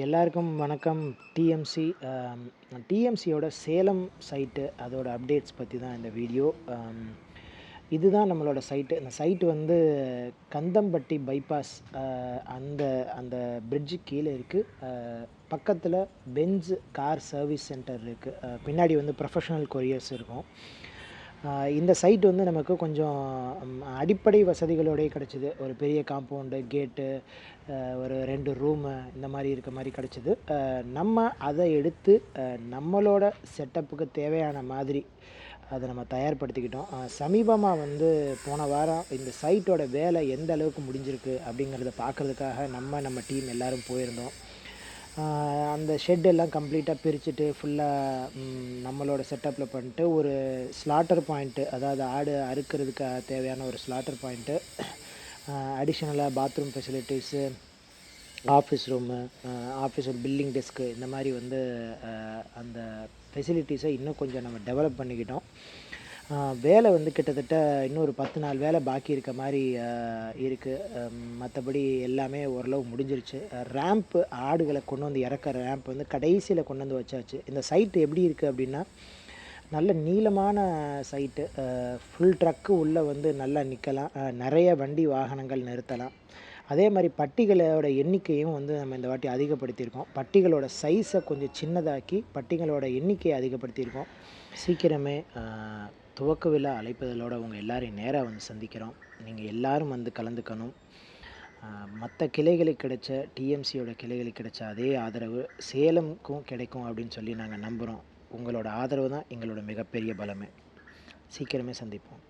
எல்லாருக்கும் வணக்கம். டிஎம்சி டிஎம்சியோட சேலம் சைட்டு அதோட அப்டேட்ஸ் பற்றி தான் இந்த வீடியோ இதுதான் நம்மளோட சைட்டு இந்த சைட்டு வந்து கந்தம்பட்டி பைபாஸ் அந்த அந்த பிரிட்ஜு கீழே இருக்குது பக்கத்தில் பென்ஸ் கார் சர்வீஸ் சென்டர் இருக்குது பின்னாடி வந்து ப்ரொஃபஷனல் கொரியர்ஸ் இருக்கும். இந்த சைட் வந்து நமக்கு கொஞ்சம் அடிப்படை வசதிகளோடயே கிடச்சிது. ஒரு பெரிய காம்பவுண்டு கேட்டு ஒரு ரெண்டு ரூமு இந்த மாதிரி இருக்க மாதிரி கிடச்சிது. நம்ம அதை எடுத்து நம்மளோட செட்டப்புக்கு தேவையான மாதிரி அதை நம்ம தயார்படுத்திக்கிட்டோம். சமீபமாக வந்து போன வாரம் இந்த சைட்டோட வேலை எந்த அளவுக்கு முடிஞ்சிருக்கு அப்படிங்கிறத பார்க்குறதுக்காக நம்ம நம்ம டீம் எல்லாரும் போயிருந்தோம். அந்த ஷெட் எல்லாம் கம்ப்ளீட்டாக பிரிச்சுட்டு ஃபுல்லாக நம்மளோட செட்டப்பில் பண்ணிட்டு ஒரு ஸ்லாட்டர் பாயிண்ட்டு அதாவது ஆடு அறுக்கிறதுக்கு தேவையான ஒரு ஸ்லாட்டர் பாயிண்ட்டு அடிஷ்னலாக bathroom facilities office room office ஒரு பில்லிங் டெஸ்க்கு இந்த மாதிரி வந்து அந்த ஃபெசிலிட்டிஸை இன்னும் கொஞ்சம் நம்ம டெவலப் பண்ணிக்கிட்டோம். வேலை வந்து கிட்டத்தட்ட இன்னும் ஒரு பத்து நாள் வேலை பாக்கி இருக்க மாதிரி இருக்குது மற்றபடி எல்லாமே ஓரளவு முடிஞ்சிருச்சு. ரேம்ப்பு ஆடுகளை கொண்டு வந்து இறக்குற ரேம்ப் வந்து கடைசியில் கொண்டு வந்து வச்சாச்சு. இந்த சைட்டு எப்படி இருக்குது அப்படின்னா நல்ல நீளமான சைட்டு. ஃபுல் ட்ரக்கு உள்ளே வந்து நல்லா நிற்கலாம் நிறைய வண்டி வாகனங்கள் நிறுத்தலாம். அதே மாதிரி பட்டிகளோட எண்ணிக்கையும் வந்து நம்ம இந்த வாட்டி அதிகப்படுத்தியிருக்கோம். பட்டிகளோட சைஸை கொஞ்சம் சின்னதாக்கி பட்டிகளோட எண்ணிக்கையை அதிகப்படுத்தியிருக்கோம். சீக்கிரமே துவக்க விழா அழைப்பதலோடு உங்கள் எல்லாரையும் நேராக வந்து சந்திக்கிறோம். நீங்கள் எல்லோரும் வந்து கலந்துக்கணும். மற்ற கிளைகளுக்கு கிடைச்ச டிஎம்சியோட கிளைகளுக்கு கிடைச்ச அதே ஆதரவு சேலமுக்கும் கிடைக்கும் அப்படின்னு சொல்லி நாங்கள் நம்புகிறோம் உங்களோட ஆதரவு தான் எங்களோட மிகப்பெரிய பலமே. சீக்கிரமே சந்திப்போம்.